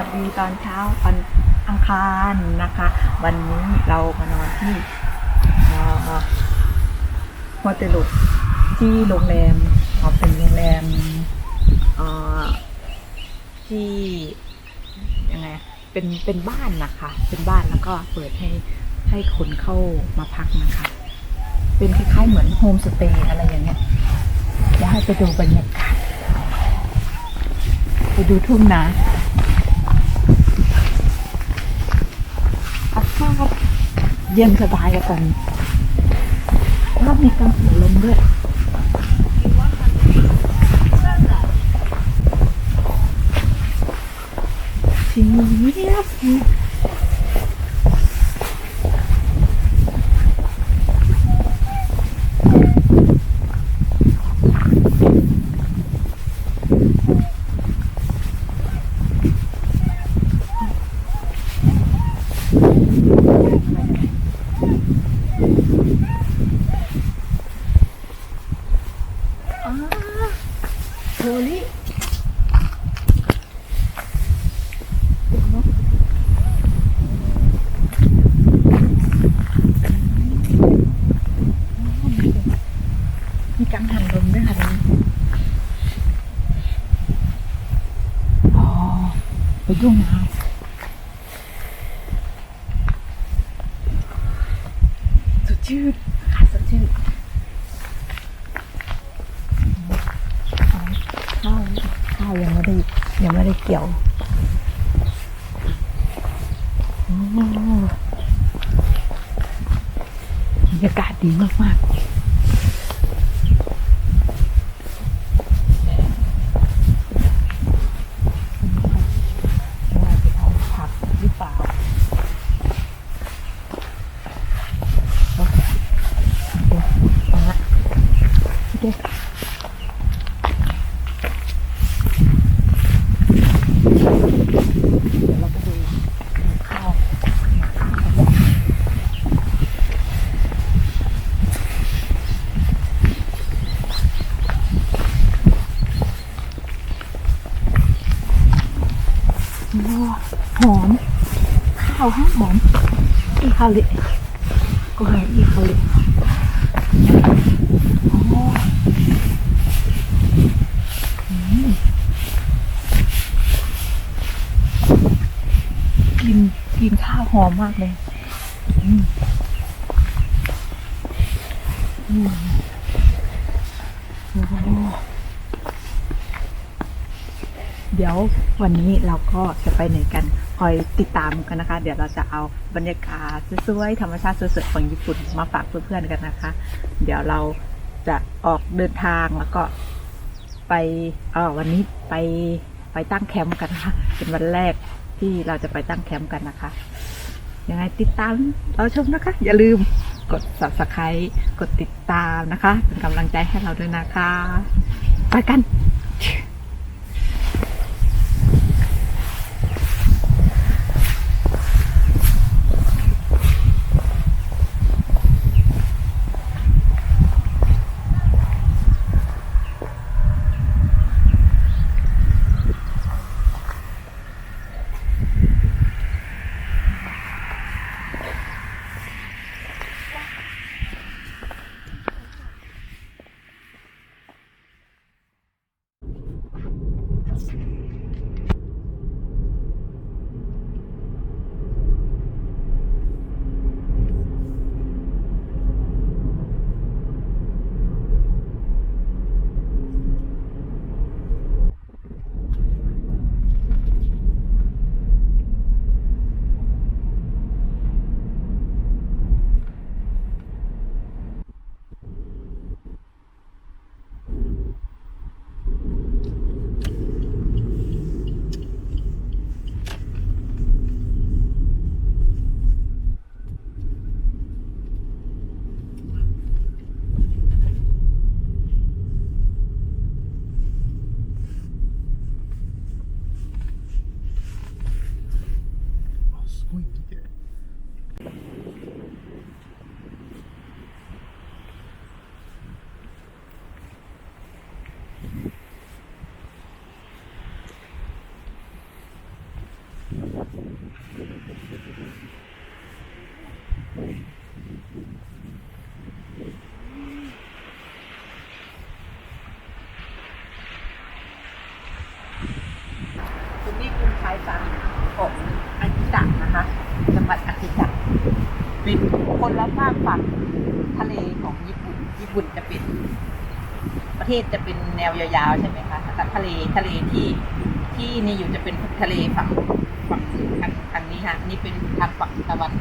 ัสดีตอนเช้าวันอังคารนะคะ วันนี้เรามานอนที่เอ่อโฮเทลที่โรงแรมเอาเป็นโรงแรมที่ยังไงเป็นเป็นบ้านนะคะ เป็นบ้านแล้วก็เปิดให้ให้คนเข้ามาพักนะคะ เป็นคล้ายๆเหมือนโฮมสเตย์อะไรอย่างเงี้ยเดี๋ยวให้ไปดูบรรยากาศไปดูทุ่งนา อากาศเย็นสบายกันแล้วมีการหัวลมด้วยทีนี้เงียบ อ่าโฮลี่มีกังหันลมด้วยค่ะนี่อ๋อไปยุ่งน้ำสด ชื่นค่ะสดชื่นข้าวข้าวยังไม่ได้ยังไม่ได้เกี่ยวอ้บรรยากาศดีมากๆว่าจะเอาผักหรือเปล่าโอเคโอเคเอาละโอเค เดี๋ยวเราไปดูข้าวโอ้หอม ข้าวหอมหอมอีข้าเลยก็ให้อีข้าเลยอ้อืมกินกินข้าวหอมมากเลยอืมอืมเดี๋ยววันนี้เราก็จะไปไหนกัน คอยติดตามกันนะคะ เดี๋ยวเราจะเอาบรรยากาศสวยๆธรรมชาติสวยๆของญี่ปุ่นมาฝากเพื่อนๆกันนะคะ เดี๋ยวเราจะออกเดินทางแล้วก็ไปเออวันนี้ไปไปตั้งแคมป์กันนะคะเป็นวันแรกที่เราจะไปตั้งแคมป์กันนะคะ ยังไงติดตามเราชมนะคะ อย่าลืมกด subscribe กดติดตามนะคะ เป็นกำลังใจให้เราด้วยนะคะ ไปกัน คนละฝากฝั่งทะเลของญี่ปุ่น ญี่ปุ่นจะเป็นประเทศจะเป็นแนวยาวๆใช่ไหมคะแต่ทะเลทะเลที่ที่นี่อยู่จะเป็นทะเลฝั่งฝั่งทางทางนี้ฮะนี่เป็นทางฝั่งตะวัน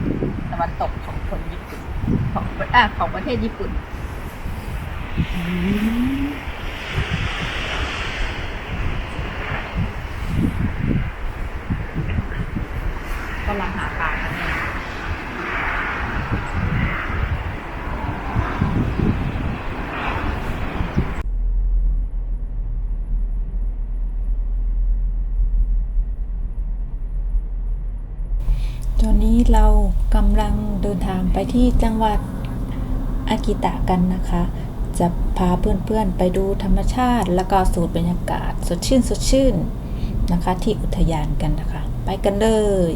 ตะวันตกของคนญี่ปุ่นของอ่าของประเทศญี่ปุ่นกำลังหาปลากันเนี่ย เรากำลังเดินทางไปที่จังหวัดอากิตะกันนะคะ จะพาเพื่อนๆไปดูธรรมชาติ แล้วก็สูดบรรยากาศ สดชื่นสดชื่นนะคะ ที่อุทยานกันนะคะ ไปกันเลย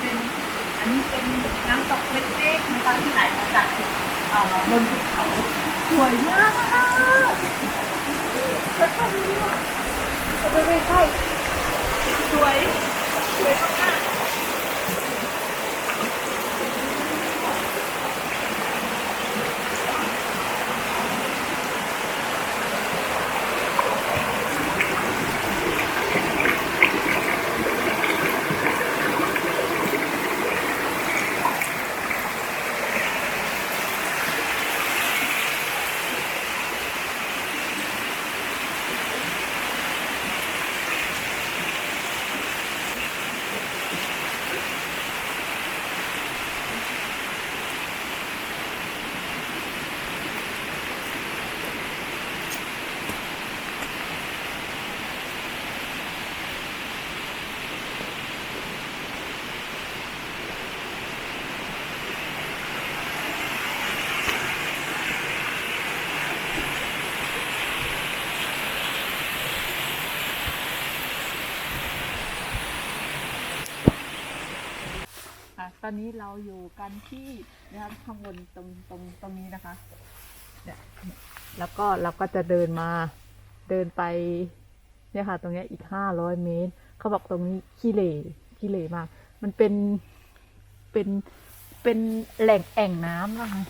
เป็นอันนี้เป็นน้ำตกเล็กๆนะคะที่ไหลมาจากเอ่อบนภูเขาสวยมากแล้วก็มีว่าไปไปใกล้ ส ตอนนี้เราอยู่กันที่นะครับข้างบนตรงตรงตรงนี้นะคะเนี่ยแล้วก็เราก็จะเดินมาเดินไปเนี่ยค่ะ ตรงนี้อีกห้าร้อยเมตร เขาบอกตรงนี้ขี้เหร่ขี้เหร่มาก มันเป็นเป็นเป็นแหล่งแอ่งน้ำนะคะ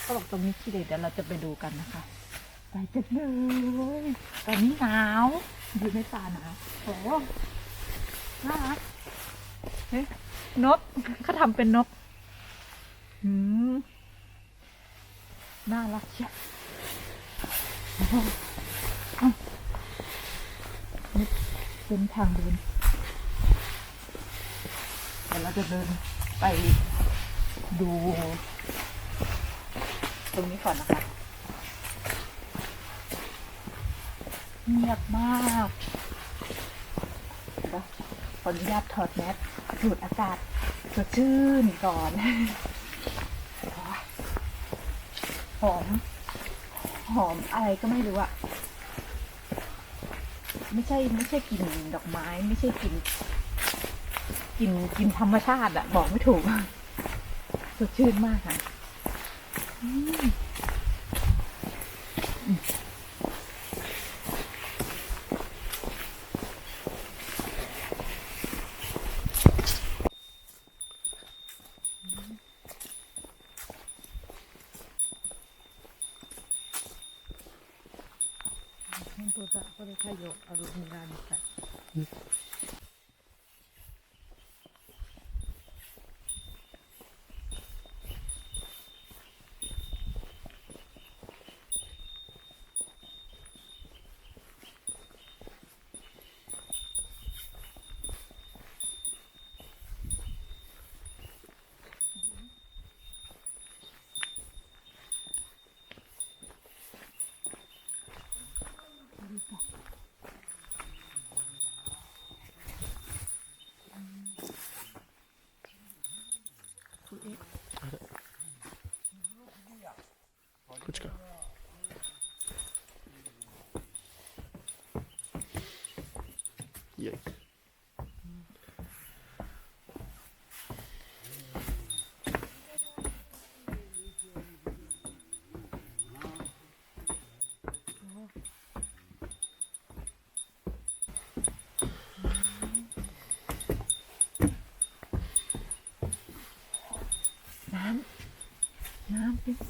เขาบอกตรงนี้ขี้เหร่เดี๋ยวเราจะไปดูกันนะคะไปกันเลยตอนนี้หนาวอยู่ในป่าหนาวโอ้หน่ารักเฮ้ นกเขาทำเป็นนกอืมน่ารักเชียวนี่เป็นทางเดินเดี๋ยวเราจะเดินไปดู ตรงนี้ก่อนนะคะ เงียบมากเดี๋ยวขออนุญาตถอดแมส สูดอากาศสดชื่นก่อนหอม หอมอะไรก็ไม่รู้อะไม่ใช่ไม่ใช่กลิ่นดอกไม้ ไม่ใช่กลิ่นกลิ่นกลิ่นธรรมชาติอะบอกไม่ถูก สดชื่นมากค่ะ これ太陽あるみがみたい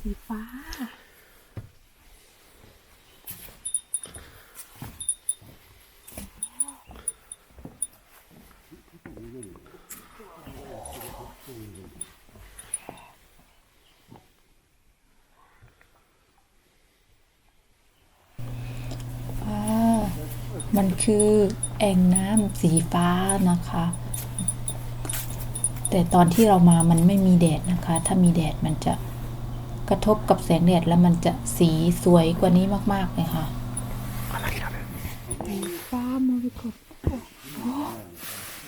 สีฟ้าอ่ามันคือแอ่งน้ำสีฟ้านะคะ แต่ตอนที่เรามามันไม่มีแดดนะคะ ถ้ามีแดดมันจะ กระทบกับแสงแดดแล้วมันจะสีสวยกว่านี้มาก ๆ เลยค่ะฟ้ามรกตโอ้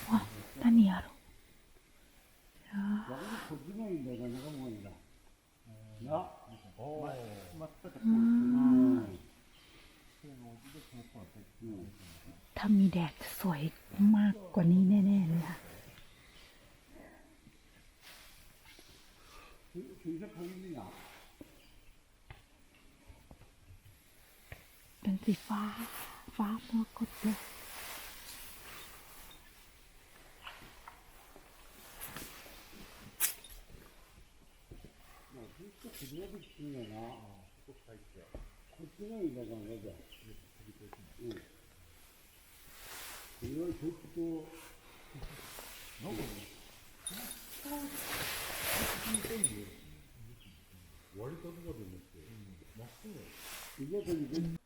ว้านั่นเนี่ยหรถ้ามีแดดสวยมากกว่านี้แน่ ๆ เลยค่ะ เป็นสีฟ้า ฟ้ามรกตเลยบัน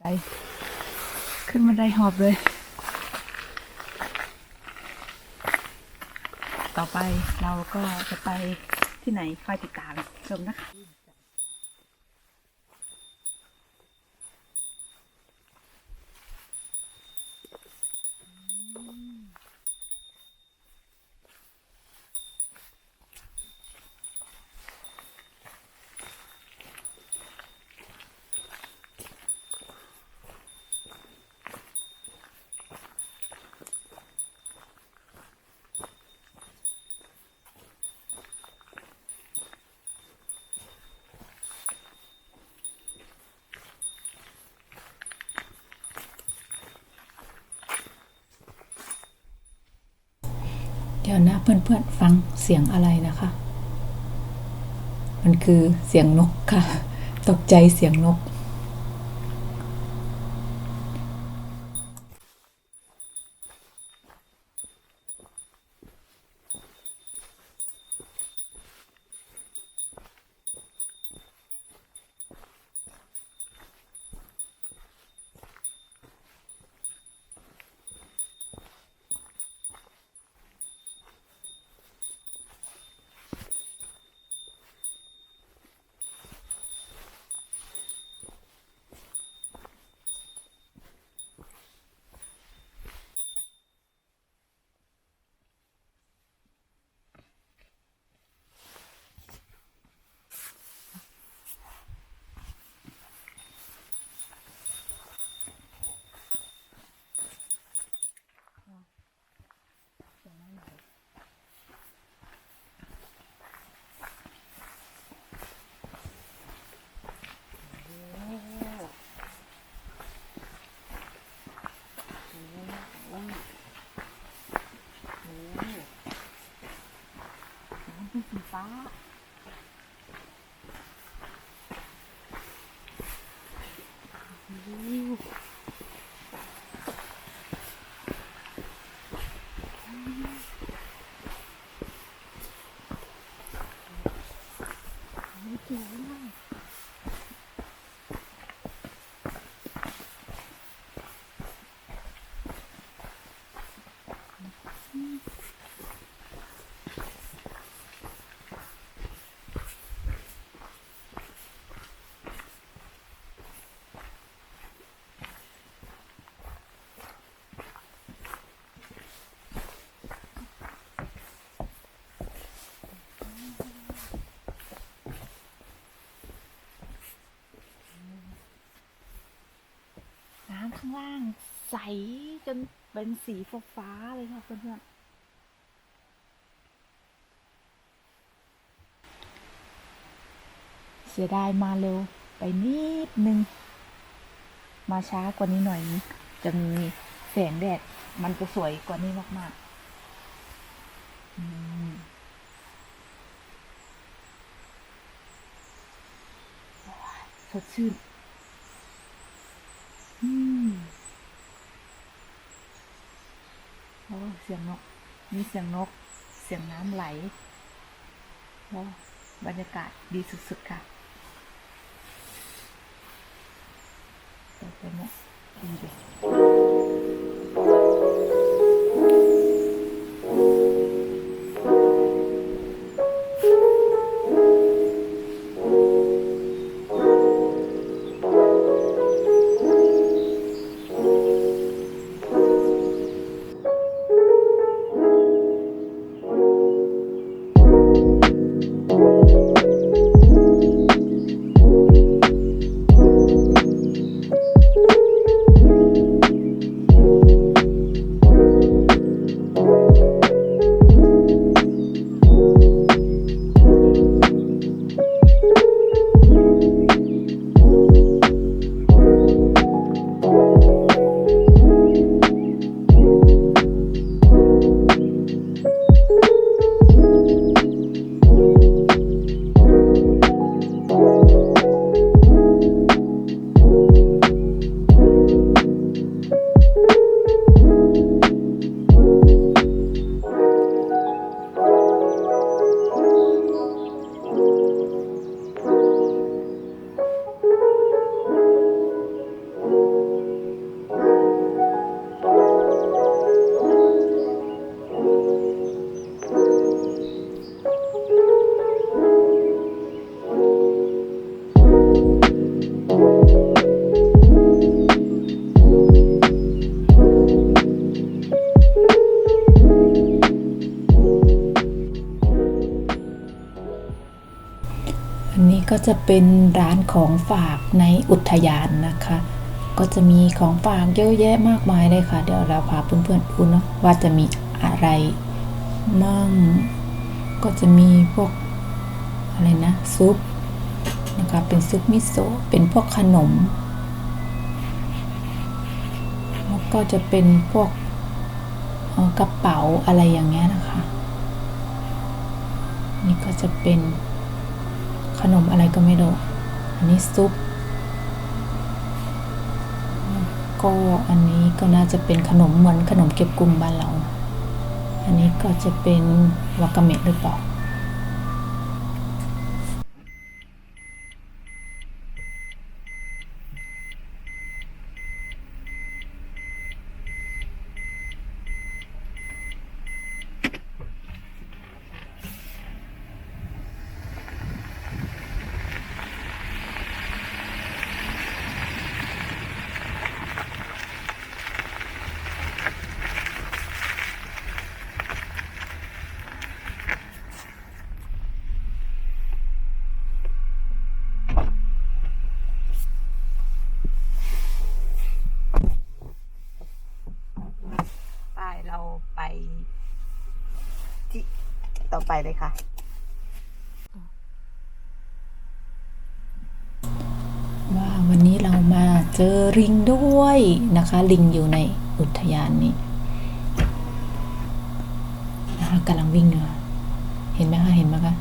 ไดขึ้นบันไดหอบเลย ต่อไปเราก็จะไปที่ไหนคอยติดตามชมนะคะ เพื่อนเพื่อนๆฟังเสียงอะไรนะคะ มันคือเสียงนกค่ะ ตกใจเสียงนก đó Mm-hmm. ข้างล่างใสจนเป็นสีฟ้าๆเลยค่ะเพื่อนๆเสียดายมาเร็วไปนิดนึง มาช้ากว่านี้หน่อย จะมีแสงแดด มันจะสวยกว่านี้มากๆอืมสดชื่น อืมโอ้เสียงนก มีเสียงนก เสียงน้ำไหลโอ้บรรยากาศดีสุดๆ ค่ะต่อไปเนี่ยดีเลย จะเป็นร้านของฝากในอุทยานนะคะ ก็จะมีของฝากเยอะแยะมากมายเลยค่ะ เดี๋ยวเราพาเพื่อนๆดูเนาะว่าจะมีอะไรมั่ง ก็จะมีพวกอะไรนะซุปนะคะ เป็นซุปมิโซะเป็นพวกขนม แล้วก็จะเป็นพวกกระเป๋าอะไรอย่างเงี้ยนะคะ นี่ก็จะเป็น ขนมอะไรก็ไม่รู้อันนี้ซุป ก็อันนี้ก็น่าจะเป็นขนมเหมือนขนมเก็บกลุ่มบ้านเรา อันนี้ก็จะเป็นวากาเมะหรือเปล่า ไปเราไปที่ ต่อไปเลยค่ะ ว่าวันนี้เรามาเจอลิงด้วยนะคะ ลิงอยู่ในอุทยานนี้นะคะกำลังวิ่งอยู่ค่ะเห็นไหมคะเห็นไหมคะ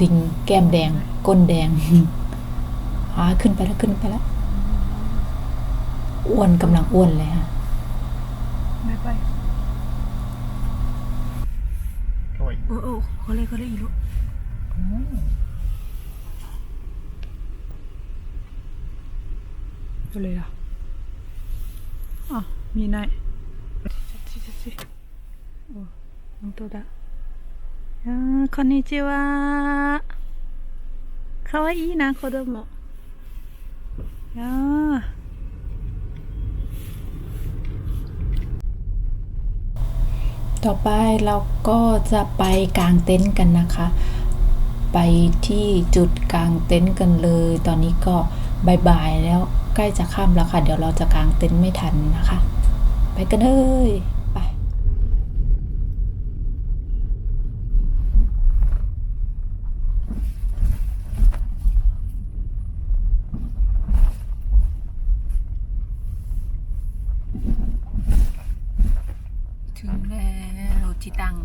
ลิงแก้มแดง ก้นแดงอ่าขึ้นไปแล้วขึ้นไปแล้วอ้วนกำลังอ้วนเลยค่ะไม่ไป れぐらい。色。本当だ。うんこんにちは。可愛いいな子供。いや ต่อไปเราก็จะไปกางเต็นท์กันนะคะ ไปที่จุดกางเต็นท์กันเลย ตอนนี้ก็บ่ายๆแล้วใกล้จะค่ำแล้วค่ะ เดี๋ยวเราจะกางเต็นท์ไม่ทันนะคะ ไปกันเลยไป ถึงแล้วที่ตั้ง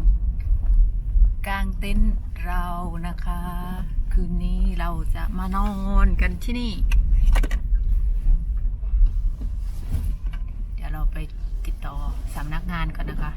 กลางเต็นท์เรานะคะ คืนนี้เราจะมานอนกัน ที่นี่ เดี๋ยวเราไปติดต่อสำนักงานก่อนนะคะ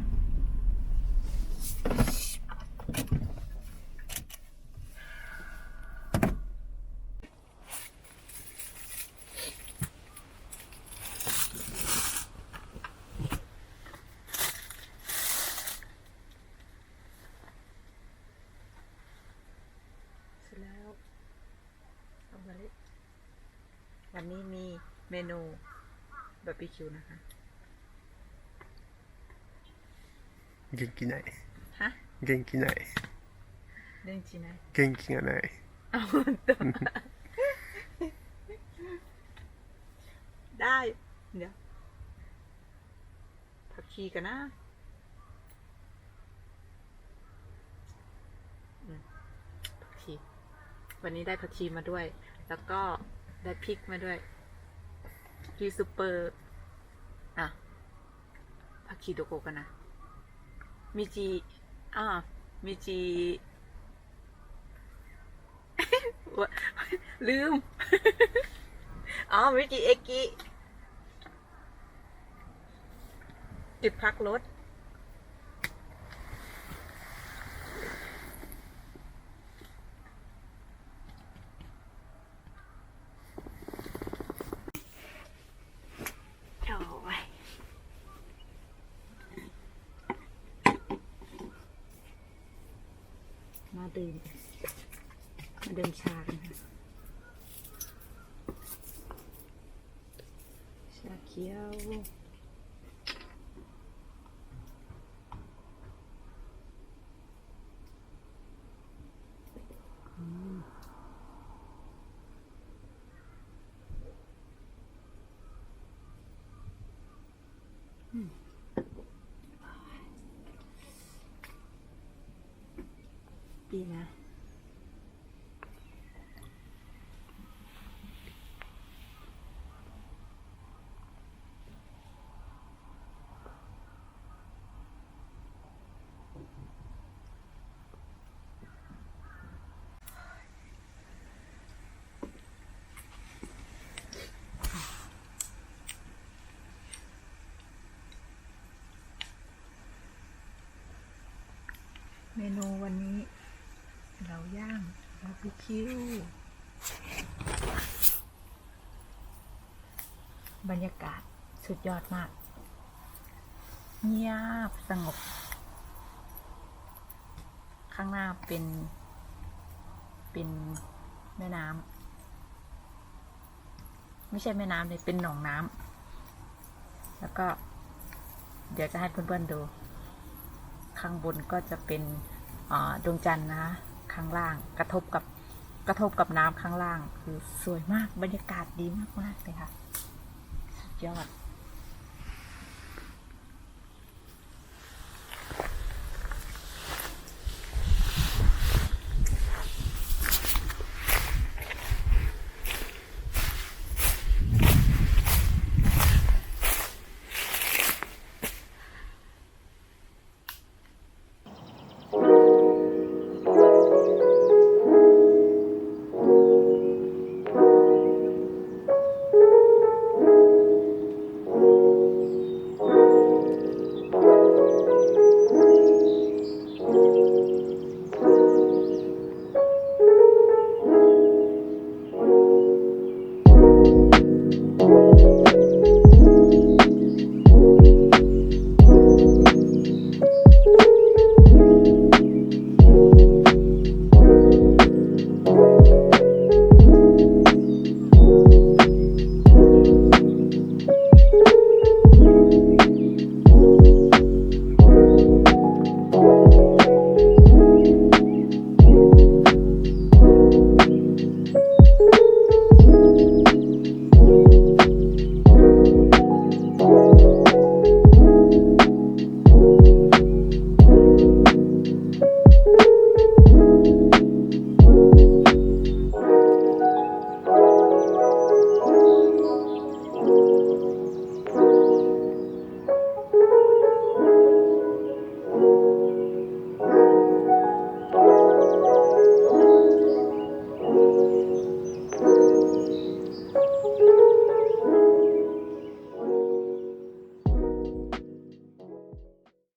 เสร็จแล้วเอามาเลยวันนี้มีเมนู บาร์บีคิวนะคะ 元気ない ฮะ 元気ない เรื่องจริงนะ 元気がない เอาตัวได้ เดี๋ยวผักชีกันนะอืมผักชี วันนี้ได้ผักชีมาด้วย แล้วก็ได้พริกมาด้วยพริกซูเปอร์ อะพักีโดโกกันนะมิจิอ่ามิจิวะลืม อ๋อมิจิเอกิจุดพักรถ โอ้ยมาดื่ม มาดื่มชากันค่ะ ชาเมอืมดีนะเมนูวันนี้ เราย่างบาร์บีคิว บรรยากาศสุดยอดมาก เงียบสงบ ข้างหน้าเป็น เป็นแม่น้ำไม่ใช่แม่น้ำเลยเป็นหนองน้ำแล้วก็เดี๋ยวจะให้เพื่อนๆดู ข้างบนก็จะเป็นดวงจันทร์นะคะข้างล่างกระทบกับกระทบกับน้ำข้างล่าง คือสวยมากบรรยากาศดีมากๆเลยค่ะสุดยอด